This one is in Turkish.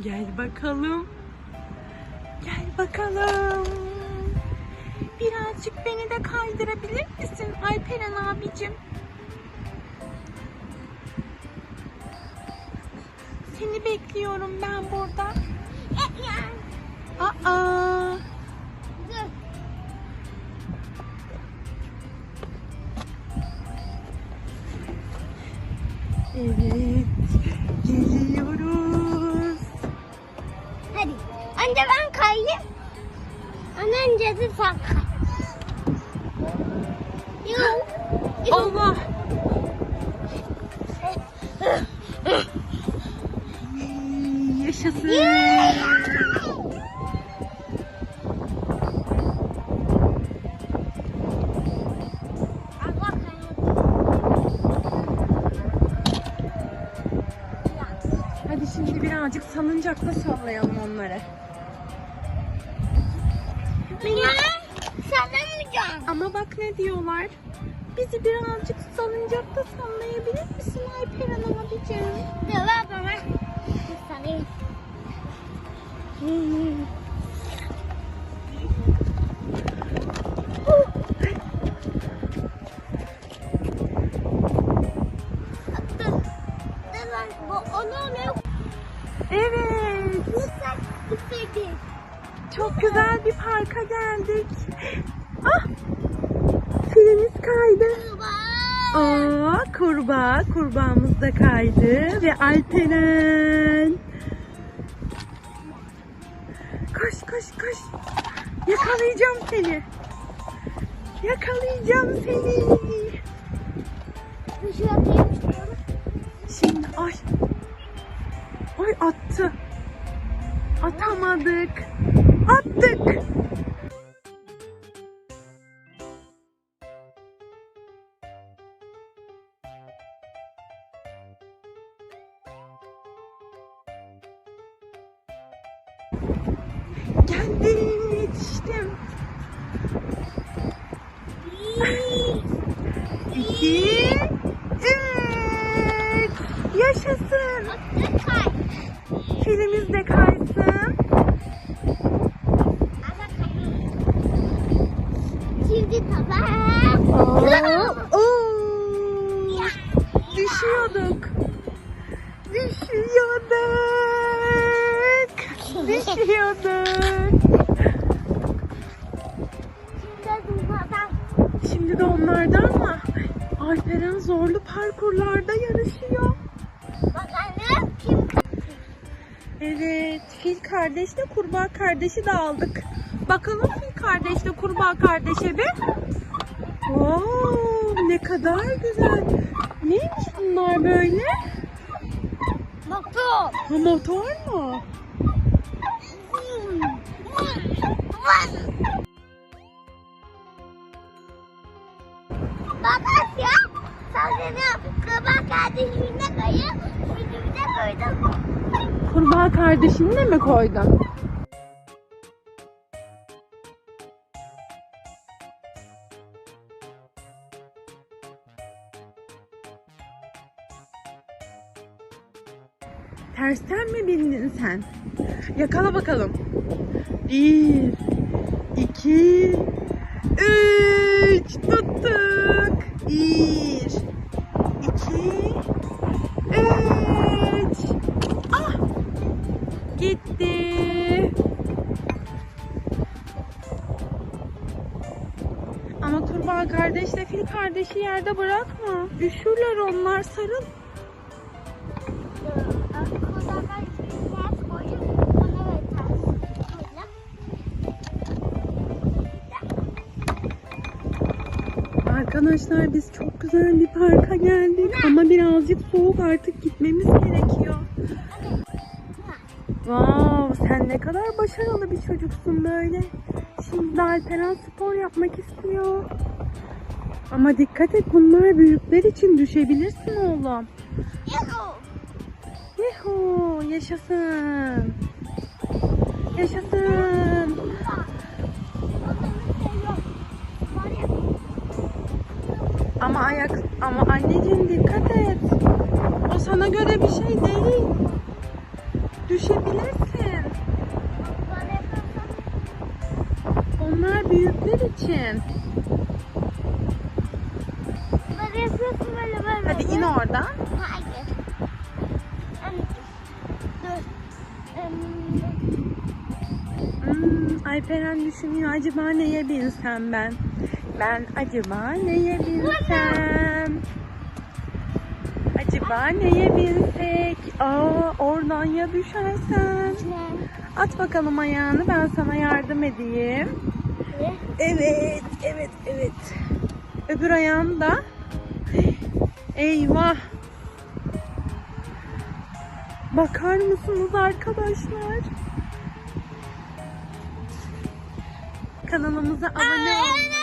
Gel bakalım. Gel bakalım. Birazcık beni de kaydırabilir misin Alperen abicim? Seni bekliyorum ben burada. Aa. Evet. Geliyoruz. Önce ben kayayım. Ama önce de sen kay. Yok. Allah. Yaşasın. Hadi şimdi birazcık salıncakta sallayalım onları. Niye? Sallamayacağım. Ama bak ne diyorlar. Bizi birazcık salıncakta sallayabilir misin Alperen abicim? Dur ver bana. Sallayayım. Evet. Lütfen istedi. Çok güzel bir parka geldik. Ah! Filimiz kaydı. Aa, kurbağa. Kurbağamız da kaydı. Ve Alperen. Koş koş koş. Yakalayacağım seni. Yakalayacağım seni. Şey. Şimdi ay. Ay attı. Atamadık. Attık. Geldim yetiştim. İki, üç. Yaşasın. Filimiz de kaysın. Ama kayıyor. Tamam. Oo. Düşüyorduk. Düşüyorduk. Düşüyorduk. Şimdi de onlardan mı? Alperen zorlu parkurlarda yarışıyor. Bakalım kim Evet, fil kardeşle kurbağa kardeşi de aldık. Bakalım fil kardeşle kurbağa kardeşe bir. Oo, ne kadar güzel. Neymiş bunlar böyle? Motor. Ha, motor mu? Baba ya sadece kabak kardeşimle kayıp yüzümüze koydum. Kurbağa kardeşini de mi koydun? Tersten mi bindin sen? Yakala bakalım. Bir, iki, üç. Tuttuk. Bir, iki, üç. Ah! Gitti. Ama kurbağa kardeşle fil kardeşi yerde bırakma. Üşürler onlar sarıl. Arkadaşlar biz çok güzel bir parka geldik ama birazcık soğuk artık gitmemiz gerekiyor. Wow, sen ne kadar başarılı bir çocuksun böyle. Şimdi Alperen spor yapmak istiyor. Ama dikkat et bunlar büyükler için düşebilirsin oğlum. Yuhu. Yuhu, yaşasın. Yaşasın. sana göre bir şey değil. Düşebilirsin. Onlar büyükler için. Hadi in oradan. Hayır. Alperen düşünüyor acaba neye binsem ben? Ben acaba neye binsem? Acaba neye binsek? Aa oradan ya düşersen? At bakalım ayağını ben sana yardım edeyim. Evet, evet, evet. Öbür ayağını da. Eyvah. Bakar mısınız arkadaşlar? Kanalımıza abone olmayı